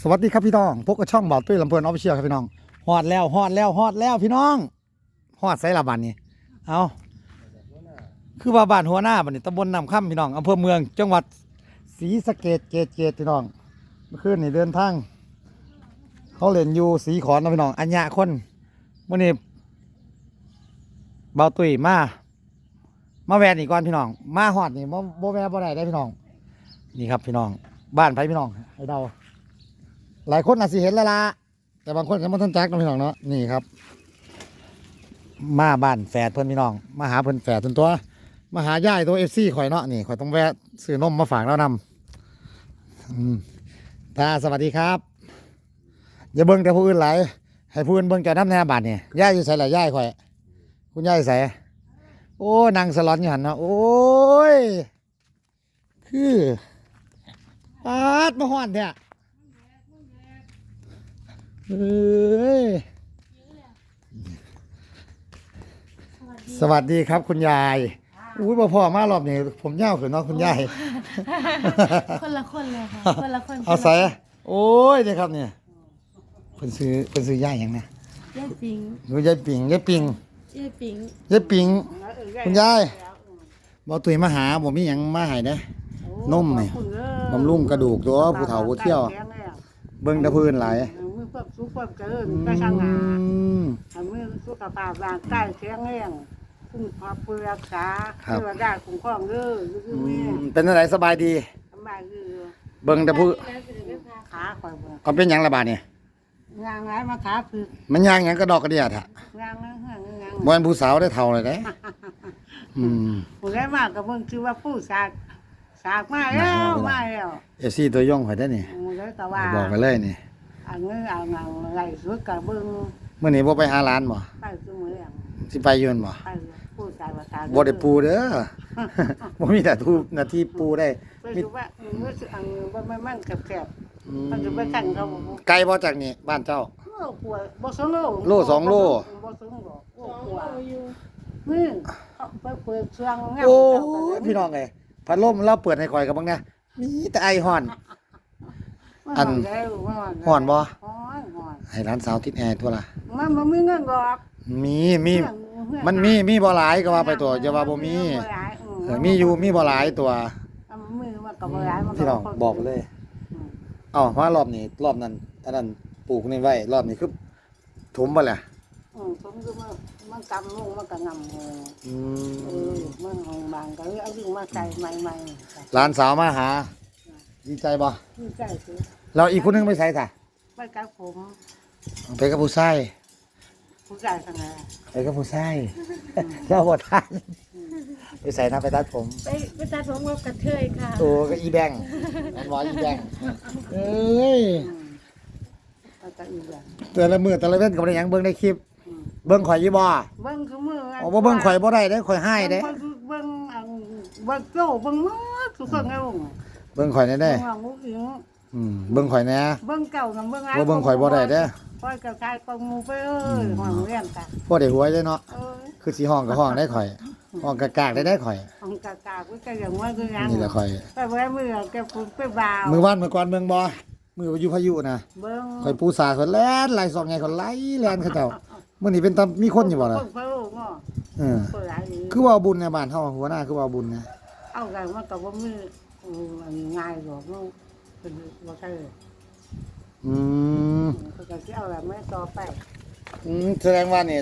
สวัสดีครับพี่น้องพบกับช่องบ่าวตุ้ยลำเพลินออฟฟิเชียลครับพี่น้องฮอดแล้วฮอดแล้วฮอดแล้วพี่น้องฮอดไซละบันนี่เอาคือว่าบ้านหัวหน้าบันนี้ตำบลนำค่ำพี่น้องอำเภอเมือง จังหวัดศรีสะเกดเกดเกดพี่น้องเมื่อคืนนี่เดินทางเขาเล่นอยู่สีขอนนะพี่น้องอัญญาคนมื่อนี้บ่าวตุ้ยมามาแวนอีกก่อนพี่น้อง มาฮอดนี่บ่บ่แวะบ่ได้ได้พี่น้อง นี่ครับพี่น้อง บ้านไผพี่น้องให้เดา หลายคนอาจสิเห็นแล้วละแต่บางคนก็ไม่ทันจักนะพี่น้องเนาะนี่ครับ มาบ้านแฝดเพื่อนพี่น้อง มาหาเพื่อนแฝดตัว มาหาย่ายตัวเอฟซีข่อยเนาะนี่ข่อยต้องแวะซื้อนมมาฝากแล้วนำอืมตาสวัสดีครับ อย่าเบิ่งแต่ผู้อื่นไหลยให้ผู้อื่นเบิ่งแต่น้ำแน่บาทนี่ย่ายอยู่ใส่ละย่ายข่อย คุณย่ายใส่โอ้นางสลอนอยู่หันเนาะโอ้ย คือปาดมาห่อนเนี่ย เอ้ยสวัสดีครับคุณยาย อุ้ยบ่พ่อมารอบนี้ผมยาวขึ้นเนาะคุณยาย คนละคนเลยค่ะ คนละคนเอาใส่โอ้ยนี่ครับเนี่ยเพิ่นซื้อเพิ่นซื้อยายหยังนะยายปิงหนูยายปิงยายปิงยายปิงยายปิง คุณยายบ่ตุยมาหาบ่มีหยังมาให้เด้นมนี่บำรุงกระดูกตัวผู้เฒ่าผู้เที่ยว เบิ่งแตะพื้นหลาย มือเพิ่มสุขเพิ่มเจริญอืไปข้างหน้ามมือสุขภาพร่างกายแข็งแรงคุ้มครองผู้รักษาเทวดาคุ้มครองเด้ออยู่อืที่นี่มเป็นจังไดสบายดีสบายคือเบิ่งแต่ผู้ขาคอยเบิ่งเอาเป็นหยังละบาดนี่งานร้ายมาขาฝึกมันย่างหยังกระดอกกระเดียดอะงานนั้นงานนั้นงานบ่แม่นผู้สาวได้เท่าเลยเด้อืมผู้ได้มากกับเบิ่งชื่อว่าผู้สากสากมาแล้วมาแล้วเอฟซีตัวย่องข่อยได้อนี่ผู้ได้แต่ว่าบอกไปเลยนี่ อันนี้อันนั้นไรสุดกับเบิ่งมื้อนี้บ่ไปหาร้านบ่ไปซุมื้ออย่างสิไปอยืนบ่ไปผู้สายภาษาบ่ได้ปูเด้อ บ่มีแต่ทูหนาทีปูได้ไปดูว่ามือสิอันบ่มันมันแคบอืๆมมันจะไปกันเขาบ่ไกลบ่จากนี่บ้านเจ้าโอ้กลัวบ่สองโลโลสองโล บ่สองโลโอ้กลัวมือเอาไปเปิดเครื่องงามโอ้เจ้ายพี่น้องเอ้ยพัดลมเราเปิดให้ข่อยกับบังนะมีแต่ไอฮ้อน อันฮ้อนบ่ฮ้อนฮ้อนให้ร้านสาวติดแอร์ตัวละมันบ่มีเงินดอกมีมีเพื่อมันมีมีบ่หลายก็ว่าไปตัวอย่าว่าบ่มีบ่หลายเออมีอยู่มีบ่หลายตัวเอามือมันก็บ่หลายมันก็พี่น้องบอกไปเลยเอ้ามารอบนี้รอบนั้นอันนั้นปลูกนี่ไว้รอบนี้คือถมบ่แหละอืมผมคือมันมันกำลงมันก็งำเอออืเอมอมันของบางก็เลยเอาดึงมาใส่ใหม่ๆหลานสาวมาหา ดีใจบ่นี่ใช่สิเราอีกคนนึงไปใส่ค่ะไปกับผมไปกับผู้ชายผู้ชายทางไหนไปกับผู้ชายเราบ่ทันไปใส่นะไปตัดผม ไปไปตัดผมกับกระเทยค่ะโอ้ก็อีแบงอันว่าอีแบงเอ้ยเอาแต่อีกอย่างแต่ละมื้อแต่ละเว้นก็บ่ได้หยังเบิ่งในคลิปอืมเบิ่งข่อยอยู่บ่เบิ้งคือมืออ๋อบ่เบิ่งข่อยบ่ได้เด้ข่อยให้เด้เบิ้งอันเบิ้งโจ้เบิ้งหมดทุกคนไงลุง เบิ่งข่อยแน่เด้เบิ้งหลังมุกอิงอืมเบิ่งข่อยแน่เบิ้งเก่ากับเบิ้งบ่เบิ่งข่อยบ่ได้เด้อข่อยกับชายกองมูไปเอ้ยห้องเรียนกันบ่ได้หวยเด้เนาะเอ้ยคือสิห้องก็ห้องได้ข่อยห้องกากๆได้ได้ข่อยห้องกากาก็จะอย่างว่าคือยังนี่แหละข่อย ไปไว้มือแกปุ่นไปบ่าวมือว่านมือก่อนเมืองบ่มือพายุพายุนะเบิ้งข่อยปูสาข่อยแล่นไหลสองไงข่อยไหลแล่นเขาเจ้ามื้อนี้เป็นตามีคนอยู่บ่ล่ะคนเพิ่งเนาะเออเปิดหลายดีคือว่าเอาบุญในบ้านเฮาหัวหน้าคือว่าเอาบุญนะเอากันมันก็บ่มีอืมอันนี้ ง่ายหรอกมันเป็นบ่ใช่อืมก็จะสิเอาละไม่ต่อไปอืมแสดงว่านี่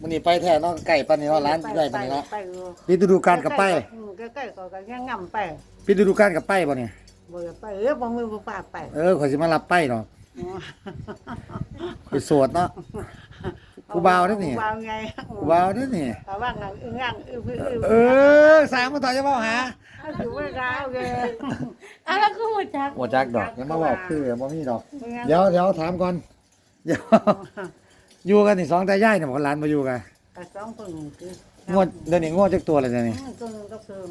มื้อนี้ไปแท้เนาะไก่ปานนี้เนาะร้านใหญ่ปานนี้เนาะไปอยู่ปิดฤดูกาลกับไปอืมใกล้ๆก็ก็ยังงํไปปิดฤดูกาลกับไปบ่เนี่ยบ่ได้ไปเออบ่มือบ่ปากไปเออข่อยสิมารับไปเนาะอ๋อข่อยโสดเนาะ ผู้บ่าวเด้อนี่ผู้บ่าวไงกูว่าเด้อนี่แต่ว่างานอึ้งอ่างอึ้งอึ้งเออสามมาต่อจะเว้าหาเอาอยู่ไว้กาวเลยอะแล้วคือหัวจักบ่จักดอกยังมาเว้าคือบ่มีดอกเดี๋ยวเดี๋ยวถามก่อนเดี๋ยวอยู่กันนี่สองตายายเนี่ยบอกหลานมาอยู่กันกระสองคนคืองวดเดี๋ยวนี้งวดจักตัวเลยเดี๋ยวนี้อืมตัวหนึงก็เคิง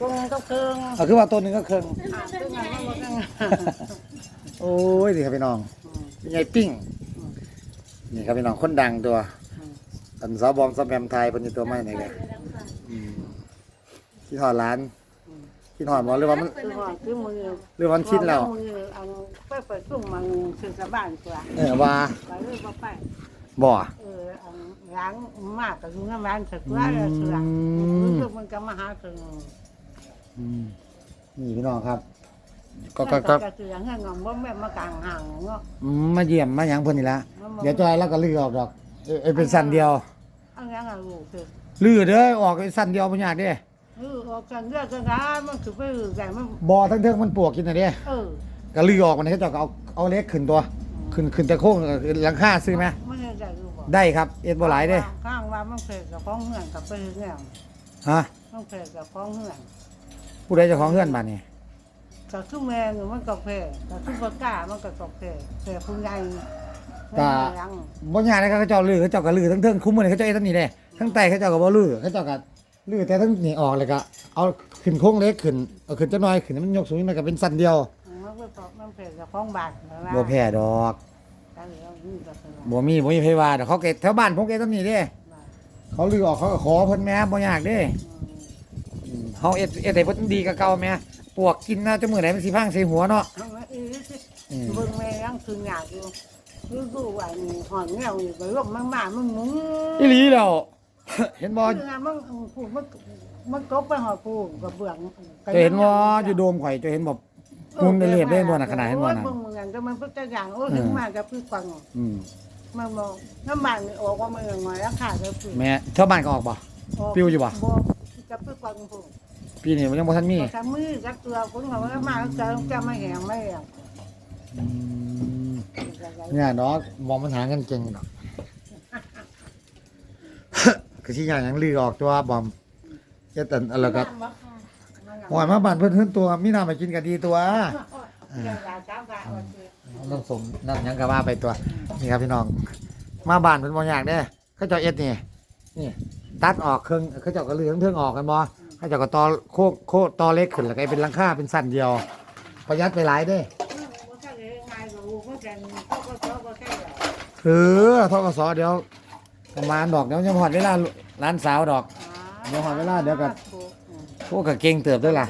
ตัวหนึงก็เคิงเอาคือว่าตัวหนึงก็เครื่องอ่าตัวนั้นมันบ่เคิงโอ้ยนี่ครับพี่น้องยายปิ้ง นี่ครับพี่น้องคนดังตัว อันสาวบอมสาวแมมไทยเป็นอยู่ตัวไม่ไหนกันที่ทอดร้านอืมคิดฮอดบ่หรือว่ามันคือว่าคือมือหรือว่ามันชินแล้วมืออันไปเปิดตุ้งมันคือสบ้านกว่าเออว่าไปเลยบ่ไปบ่เอออันล้างมากก็คือน้ำร้านสักว่าแล้วเสือรู้สึกมันก็มาหาถึงอืมนี่พี่น้องครับ ก็ก็ก็ก็ก็เสือเงี้ยงอมบ่แม่มากลางห่างเนาะอืมมาเยี่ยมมาหยังเพิ่นนี่ละเดี๋ยวจอยแล้วก็ลือออกดอกเอ้ยเอ้ยเป็นสั้นเดียวอันนั้นอะลูกคือลือเด้อออกเป็นสั้นเดียวบ่ยากเด้เออออกกันเรื่องกันนะมันคือไปอือไก่มันบ่ทั้งเทิงมันปวกกินน่ะเด้เออก็ลือออกมันเขาเจ้าก็เอาเอาเล็กขึ้นตัว ขึ้นขึ้นแต่โค้งหลังคาซื้อไหมไม่ใช่ใจลูกบอกได้ครับเอ็ดบ่หลายเด้ข้างว่ามันเพลกับฟ้องเหือนกับไปเหือนฮะมันเพลกับฟ้องเหือนผู้ใดเจ้าของเฮือนบ้านนี่ กับทุ่มแมงมันกับเพลกับทุ่มปากามันกับกับเพลเพลคุณยายก็บ่ยากนะครับเขาเจ้าลือเขาเจ้าก็ลือทั้งเทิงคุ้มมื้อนี้เขาเจ้าเอ็ดทั้งนี้เด้ทั้งใต้เขาเจ้าก็บ่ลือเขาเจ้าก็ลือแต่ทั้งนี่ออกเลยก็เอาขึ้นโค้งเล็กขึ้นเอาขึ้นจักหน่อยขึ้นให้มันยกสูงมันก็เป็นสั้นเดียวมันก็ตอบมันเพลกับฟ้องบาทบ่แพ้ดอกกันแล้วนี่ก็คือบ่มีบ่มีไผว่าดอกเขาเก็บแถวบ้านผมเก็บทั้งนี้เด้เขาลือออกเขาก็ขอเพิ่นแหม่บ่ยากเด้อืมเฮาเอ็ดเอ็ดให้เพิ่นดีกับเก่าแหม่ ปวกกินนะจะมื้อไหนมันสิพังใส่หัวเนาะอืมเบิ่งแม่ยังคือหยาดอยู่คือดูว่านี่หอนแนวนี่ไปลบมันมามันมุ้งอีหลีแล้ว เห็นบ่คือมันพูดมันมันกบไปหอปูกับเบื้องจะเห็นบ่อยู่โดมข่อยจะเห็นบ่มุมในเรียบได้บ่น่ะขนาดเห็นบ่น่ะเบิ่งเหมือนกันแต่มันเพิ่งจะอย่างโอ้ถึงมาจะพึ่งฟังอืมมันบอกน้ำมันนี่ออกว่ามันยังไงราคาจะพึ่งแม่ชาวบ้านก็ออกบ่ปิ้วอยู่บ่บ่จะพึ่งฟังพูด ปีนี้มันยังบ่ทันมีถ้ามือจักตัวคนเขาว่ามาจะจะไม่แหงไม่แหงอืมเนี่ยเนาะมองมันหาเงินเก่งเนาะ คือสิอย่างหยังลือออกตัวบอมเฮ็ดอันอะไรก็น้ำบ่ค่ะหอยมาบ้านเพิ่นเพิ่นตัวมีน้ำมากินก็ดีตัว เดี๋ยวเราจ้างกะว่าสิน้ำสมน้ำหยังก็ว่าไปตัว นี่ครับพี่น้อง มาบ้านเพิ่นบ่ยากเด้เขาเจ้าเอ็ดนี่ นี่ ตัดออกเครื่องเขาเจ้าก็เลืองเทิงออกกันบ่เขาเจ้าก็ตอโคกโคตอเล็กขึ้นแล้วก็เป็นหลังคาเป็นสั้นเดียว ประหยัดไปหลายเด้บ่ใช่เลยง่ายกว่าบ่ใช่ก็ก็ก็บ่ใช่แล้วเออทกสเดี๋ยวประมาณดอกเดี๋ยวยังหอดเวลาร้านสาวดอก เดี๋ยวหาเวลาเดี๋ยวก่อนพวกก็เก่งเติบด้วยล่ะ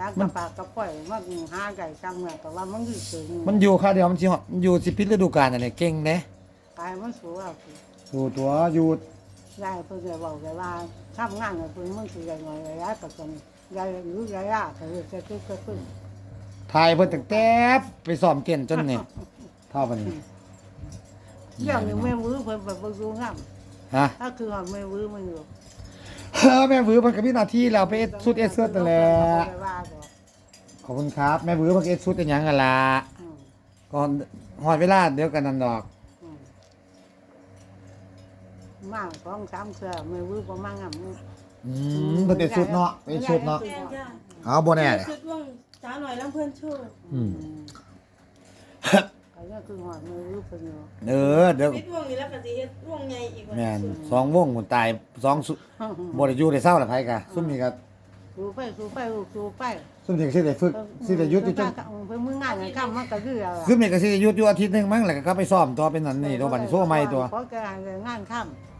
ตามกระปากกระป่อยมันหาไก่ซ้ำเนี่ยแต่ว่ามันอยู่สูงมันอยู่ค่ะเดี๋ยวมันสิฮอดมันอยู่สิพิษฤดูกาลนั่นแหละเก่งเด้ตายมันสูงเอาสิอยู่ตัวอยู่ยายเพิ่นเลยบอกเลยว่า ทำงานกับเพิ่นมันคือยังไงระยะกับกันยายรู้ระยะก็คือจะตึกก็ตึกถ่ายเพิ่นตั้งแต่ไปซ้อมเต้นจนนี่เท่าปานนี้เรื่องนี้แม่มือเพิ่นแบบบ่รู้งามฮะถ้าคือหอดแม่มือมันอยู่เออแม่บือเพิ่นก็มีหน้าที่แล้วไปเอ็ดสุดเอ็ดเสื้อนั่นแหละว่าดอกขอบคุณครับ แม่บือเพิ่นก็เอ็ดสุดเป็นหยังกันล่ะอืมก่อนฮอดเวลาเดี๋ยวกันนั่นดอกอืม มากสองสามเสือแม่มือบ่มางามอืมเพิ่นเอ็ดสุดเนาะเอ็ดสุดเนาะแม่จ้าเอาบ่แน่เลยชุดว่องจ้าหน่อยลำเพื่อนโชว์อืมอันนี้คือหอดแม่มือเพิ่นอยู่เออเดี๋ยวปิดว่องนี่แล้วก็สิเฮ็ดว่องใหญ่อีกว่าแม่นสองวงหมุนตายสองสุบ่ได้อยู่ได้เศร้าละไผกะซุ่มนี่ก็สู้ไปสู้ไปลูกสู้ไปซุ่มนี่ก็สิได้ฝึกสิได้หยุดอยู่จังเพิ่นมืองานอย่างค่ำมันก็คืออะไรซุ่มนี่ก็สิได้หยุดอยู่อาทิตย์หนึงมั้งแล้วก็กลับไปซ้อมตัวเป็นนั่นนี่ตัวบัดนี้โซ่ใหม่ตัวเพราะแกงานค่ำ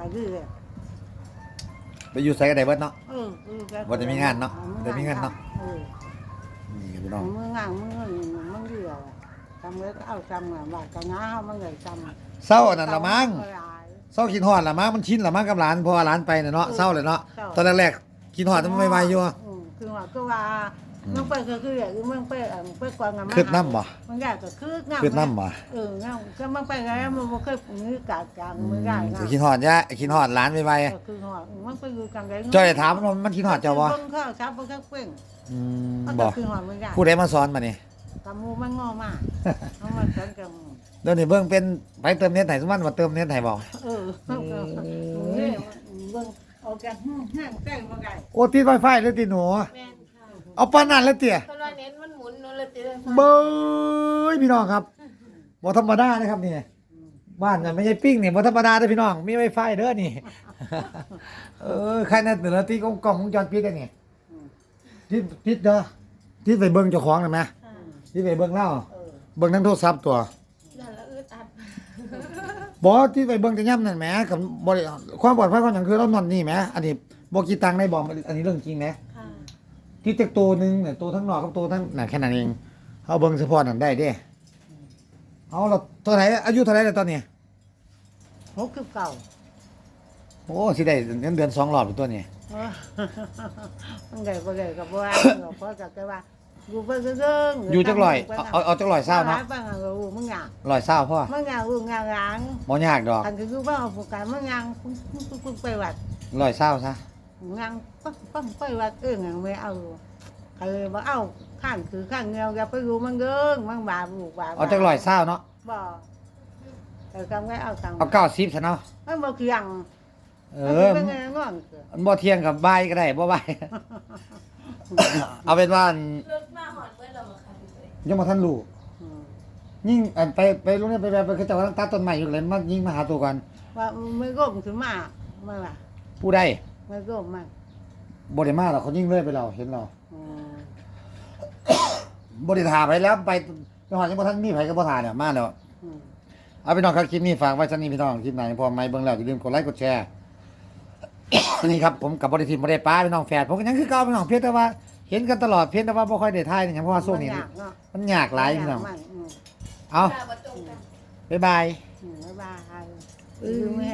ก็คือเลยไปอยู่ไสก็ได้เบิดเนาะ เออคือแกบ่ได้มีงานเนาะบ่ได้มีงานเนาะ เออนี่ครับพี่น้องมืองานมือมันเดียวทำแล้วก็เอาจำงานว่าจะง้ามันเลยจำเศร้าอันนั้นละมั้งเศร้าคิดฮอดละมั้งมันชินละมั้งกับหลานเพอหลานไปน่ะเนาะเศร้าเลยเนาะตอนแรกๆคิดฮอดแต่มันไม่ไหวอยู่คือว่าก็ว่า มันไปคือคืออย่างมันไปไปกวางงานคิดน้ำบ่ มันอยากจะคืองานคิดน้ำบ่เอองานก็มันไปไงมันบ่เคยมือกาดกลางมือได้นะสิคิดฮอดยะคิดฮอดหลานไม่ไหวคือหอดมันไปอยู่กลางไงจ้อยได้ถามมันว่ามันคิดฮอดเจ้าบ่เบิ่งข้าวชับเบิ่งข้าวเป้งอืมมันบ่ก็คือหอดมือได้ผู้ใดมาสอนมานี่กำมูมันงอมากเอามาสอนกับหมู่เดี๋ยวนี้เบิ่งเป็นไปเติมเน็ตให้ซุมันว่าเติมเน็ตให้บ่เออเอาก็เนี่ยเบิ่งออกจากห้างห้างใกล้มาไกลโอ้ติด Wi-Fi เลยติหนู แม่นค่ะ เอาปานนั้นเลยเตี่ยเพราะว่าเน้นมันหมุนเนาะเลยติเลยเบ้ยพี่น้องครับบ่ธรรมดานะครับนี่บ้านน่ะไม่ใช่ปิ้งนี่บ่ธรรมดาเด้อพี่น้อง มีไวไฟเด้อนี่ เออใครนั่นแต่ละตีกล้องกล้องวงจรปิดได้นี่ติดติดเด้อติดไปเบิ่งเจ้าของได้ไหมค่ะติดไปเบิ่งเล่าเออเบิ่งทั้งโทรศัพท์ตัว นั่นละอึดอัดบ่ติดไปเบิ่งแต่ย่ำนั่นแหมกับบ่ได้ความปลอดภัยของหยังคือเรานอนนี่แหมอันนี้บอกกี่ตังค์ได้บอกอันนี้เรื่องจริงนะค่ะ ที่จากตัวหนึงเนี่ยตัวทั้งนอกกับตัวทั้งน่ะแค่นั้นเองเอาเบิ่งเฉพาะนั่นได้เด้เอาเราตัวไหนอายุเท่าไหร่แล้วตอนนี้หกสิบเก้าโอ้สิได้เงินเดือนสองรอบอยู่ตัวนี้เออมันไงบ่ไงกับว่าเพราะกับแกว่าอยู่เพิ่งเรื่องอยู่จักร้อยเอาเอาเอาจักร้อยเศร้าเนาะบ้างเอามึงอยากร้อยเศร้าพ่อมึงอยากมึงอยากล้างบ่ยากดอกอันก็คือว่าเอาผูกกันมึงอยากปุ๊บปุ๊บปุ๊บไปวัดร้อยเศร้าซะ งานปั๊บปั๊บไปวัดเอ้ยงานไม่เอาก็เลยว่าเอาข้างคือข้างเงาอย่าไปรู้มันเกิงมันบาบุกบาเอาจักร้อยเศร้าเนาะบ่แต่ก็ไม่เอาตังค์เอาเก้าสิบซะเนาะมันบ่เกี่ยงเอมันอเป็นไงง่อนเกิดมันบ่เที่ยงกับบ่ายก็ได้บ่บ่ายเอาเป็นว่าอันรถมาหอดเมื่อเรามาค่ะพี่เตยยังบ่ทันรู้อืมยิ่งอันไปไปโรงเรียนไปแบบไปเขาเจ้ากำลังตัดต้นไม้อยู่เลยมายิ่งมาหาตัวกันว่าไม่ก้มถึงมาไม่ว่าผู้ใด ไม่ก้มมาบ่ได้มาหรอกเขายิ่งเลื่อยไปเราเห็นเราอืมบ่ได้ถามไปแล้วไปไปหอดยังบ่ทันมีไผก็บ่ทาเนี่ยมาแล้วอืมเอาพี่น้องครับคลิปนี้ฝากไว้ชั้นนี้พี่น้องคลิปไหนพอไม่เบิ่งแล้วอย่าลืมกดไลค์กดแชร์ นี่ครับผมกับบริทีมบ่ได้ป้าพี่น้องแฝดผมก็ยังคือเก่าพี่น้องเพียงแต่ว่าเห็นกันตลอดเพียงแต่ว่าบ่ค่อยได้ถ่ายนี่ครับเพราะว่าช่วงนี้ มัยากเนาะมันยากหลายพี่น้องมันยากมากอืมเอาหน้าประตูกัน บ๊ายบาย อืมบ๊ายบายอืมแม่